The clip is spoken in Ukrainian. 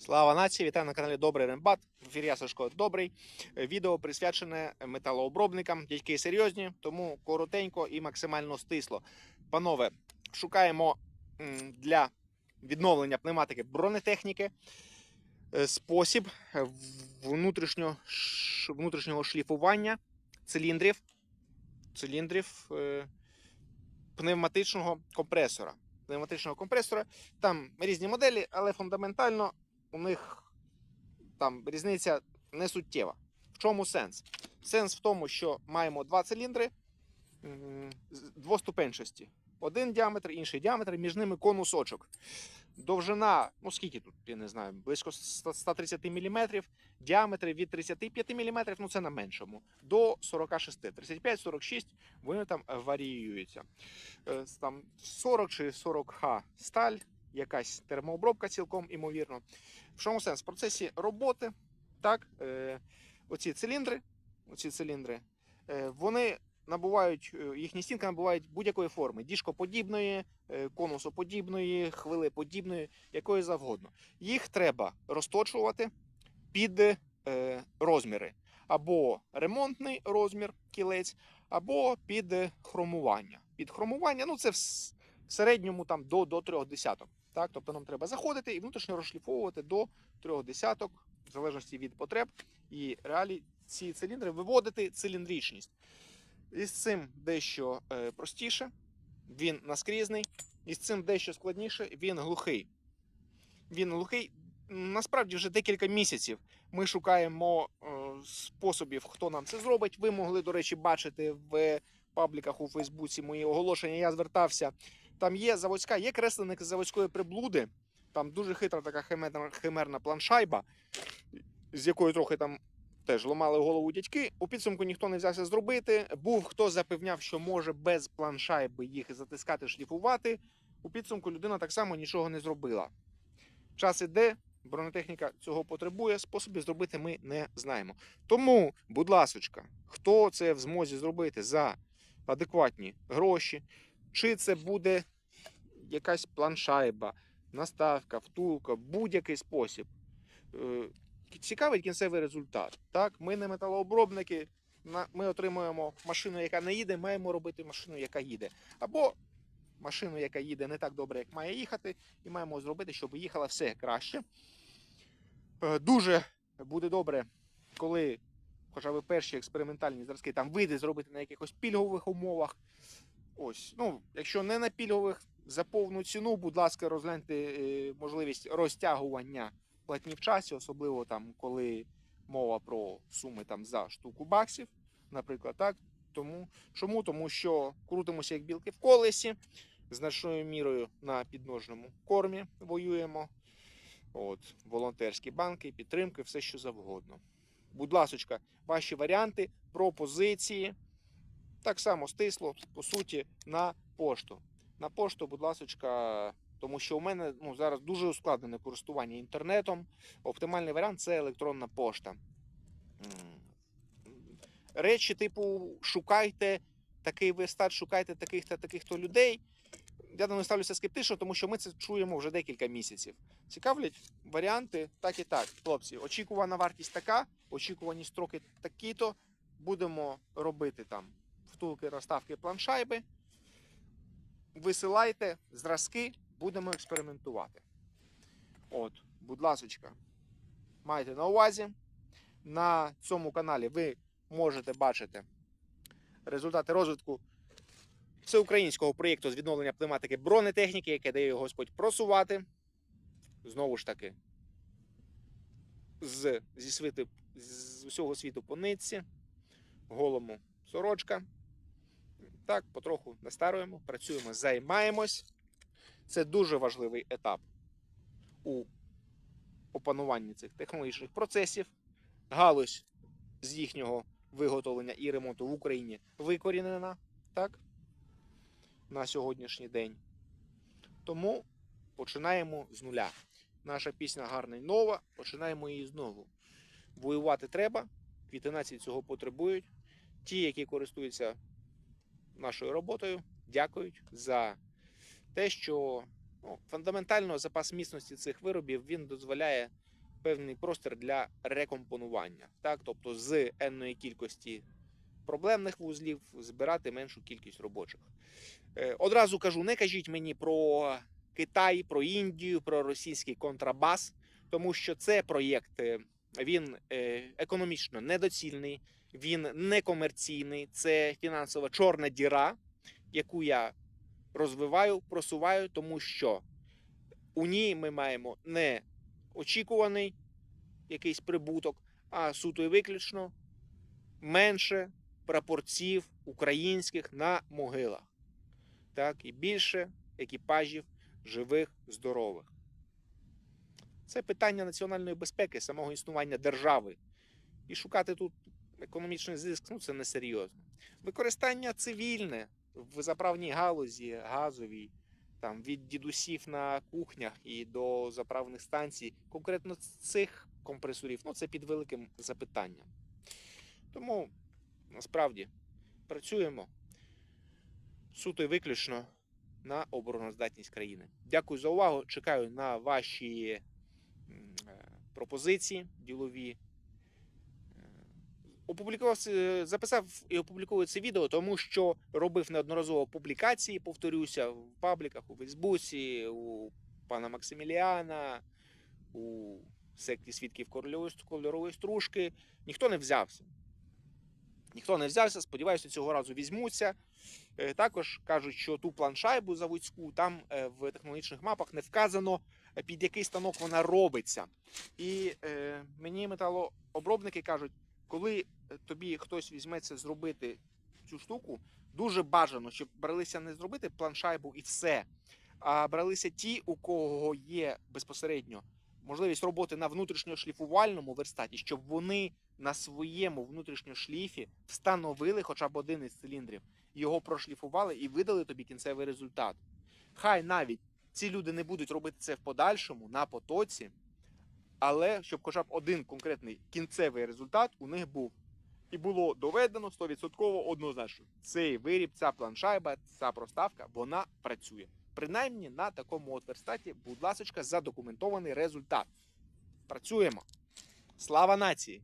Слава нації! Вітаю на каналі Добрий Рембат. В ефірі я Сашко Добрий. Е, Відео присвячене металообробникам, які серйозні, тому коротенько і максимально стисло. Панове, шукаємо для відновлення пневматики бронетехніки е, спосіб внутрішнього, внутрішнього шліфування циліндрів, циліндрів е, пневматичного компресора. Пневматичного компресора. Там різні моделі, але фундаментально у них там різниця не суттєва. В чому сенс? Сенс в тому, що маємо два циліндри двоступенчасті. Один діаметр, інший діаметр, між ними конусочок. Довжина, ну скільки тут, я не знаю, близько 130 мм, діаметри від 35 мм, ну це на меншому, до 46, 35-46 вони там е, варіюються. Е, Там 40 чи 40Х сталь, якась термообробка цілком імовірно. В чому сенс? В процесі роботи, так, е, оці циліндри, оці циліндри, е, вони набувають, е, їхні стінки набувають будь-якої форми: діжкоподібної, е, конусоподібної, хвилеподібної, якої завгодно. Їх треба розточувати під е, розміри. Або ремонтний розмір кілець, або під е, хромування. Під хромування, ну це середньому там до, до трьох десяток. Так? Тобто нам треба заходити і внутрішньо розшліфовувати до трьох десяток, в залежності від потреб і реалій ці циліндри виводити циліндричність. І з цим дещо е, простіше, він наскрізний, і з цим дещо складніше, він глухий. Він глухий. Насправді вже декілька місяців ми шукаємо е, способів, хто нам це зробить. Ви могли, до речі, бачити в пабліках у Фейсбуці мої оголошення. Я звертався. Там є заводська, є кресленик заводської приблуди. Там дуже хитра така химерна, химерна планшайба, з якою трохи там теж ламали голову дядьки. У підсумку ніхто не взявся зробити. Був хто запевняв, що може без планшайби їх затискати, шліфувати. У підсумку людина так само нічого не зробила. Час іде, бронетехніка цього потребує. Способів зробити ми не знаємо. Тому, будь ласочка, хто це в змозі зробити за адекватні гроші, чи це буде якась планшайба, наставка, втулка, будь-який спосіб. Е, Цікавий кінцевий результат. Так, ми не металообробники, ми отримуємо машину, яка не їде, маємо робити машину, яка їде. Або машину, яка їде не так добре, як має їхати, і маємо зробити, щоб їхала все краще. Е, Дуже буде добре, коли хоча б перші експериментальні зразки там вийде зробити на якихось пільгових умовах. Ось, ну, якщо не на пільгових, за повну ціну, будь ласка, розгляньте е, можливість розтягування платні в часі, особливо там, коли мова про суми там за штуку баксів, наприклад, так. Тому чому? Тому що крутимося як білки в колесі, значною мірою на підножному кормі воюємо. От, волонтерські банки, підтримки, все що завгодно. Будь ласочка, ваші варіанти, пропозиції. Так само стисло, по суті, на пошту. На пошту, будь ласочка, тому що у мене ну, зараз дуже ускладнене користування інтернетом. Оптимальний варіант це електронна пошта. Речі, типу, шукайте такий верстат, шукайте таких та таких то людей. Я до них ставлюся скептично, тому що ми це чуємо вже декілька місяців. Цікавлять варіанти так і так. Хлопці, очікувана вартість така, очікувані строки такі-то. Будемо робити там втулки, розставки, планшайби. Висилайте зразки, будемо експериментувати. От, будь ласочка, майте на увазі. На цьому каналі ви можете бачити результати розвитку всеукраїнського проєкту з відновлення пневматики бронетехніки, яке дає Господь просувати. Знову ж таки, з, зі світу, з усього світу по нитці, голому сорочка. Так, потроху настаруємо, працюємо, займаємось. Це дуже важливий етап у опануванні цих технологічних процесів. Галузь з їхнього виготовлення і ремонту в Україні викорінена так, на сьогоднішній день. Тому починаємо з нуля. Наша пісня гарна і нова, починаємо її знову. Воювати треба, квіти нації цього потребують. Ті, які користуються нашою роботою, дякують за те, що ну, фундаментально запас міцності цих виробів він дозволяє певний простір для рекомпонування. Так? Тобто з енної кількості проблемних вузлів збирати меншу кількість робочих. Е, Одразу кажу: не кажіть мені про Китай, про Індію, про російський контрабас, тому що це проєкт е, він е, економічно недоцільний, він некомерційний, це фінансова чорна діра, яку я розвиваю, просуваю, тому що у ній ми маємо не очікуваний якийсь прибуток, а суто і виключно менше прапорців українських на могилах. Так, і більше екіпажів живих, здорових. Це питання національної безпеки, самого існування держави. І шукати тут економічний зиск ну, це несерйозно. Використання цивільне в заправній галузі, газовій, там, від дідусів на кухнях і до заправних станцій, конкретно цих компресорів, ну, це під великим запитанням. Тому насправді працюємо суто і виключно на обороноздатність країни. Дякую за увагу. Чекаю на ваші е, пропозиції ділові. Е, Опублікував записав і опубліковую це відео, тому що робив неодноразово публікації, повторюся, в пабліках, у Фейсбуці, у пана Максиміліана, у секті свідків кольорової, стружки. Ніхто не взявся. Ніхто не взявся, сподіваюся, цього разу візьмуться. Е, Також кажуть, що ту планшайбу заводську там е, в технологічних мапах не вказано, е, під який станок вона робиться. І е, мені металообробники кажуть, коли е, тобі хтось візьметься зробити цю штуку, дуже бажано, щоб бралися не зробити планшайбу і все, а бралися ті, у кого є безпосередньо можливість роботи на внутрішньошліфувальному верстаті, щоб вони на своєму внутрішньошліфі встановили хоча б один із циліндрів, його прошліфували і видали тобі кінцевий результат. Хай навіть ці люди не будуть робити це в подальшому на потоці, але щоб хоча б один конкретний кінцевий результат у них був. І було доведено 100% однозначно. Цей виріб, ця планшайба, ця проставка, вона працює. Принаймні на такому от верстаті, будь ласка, задокументований результат. Працюємо. Слава нації!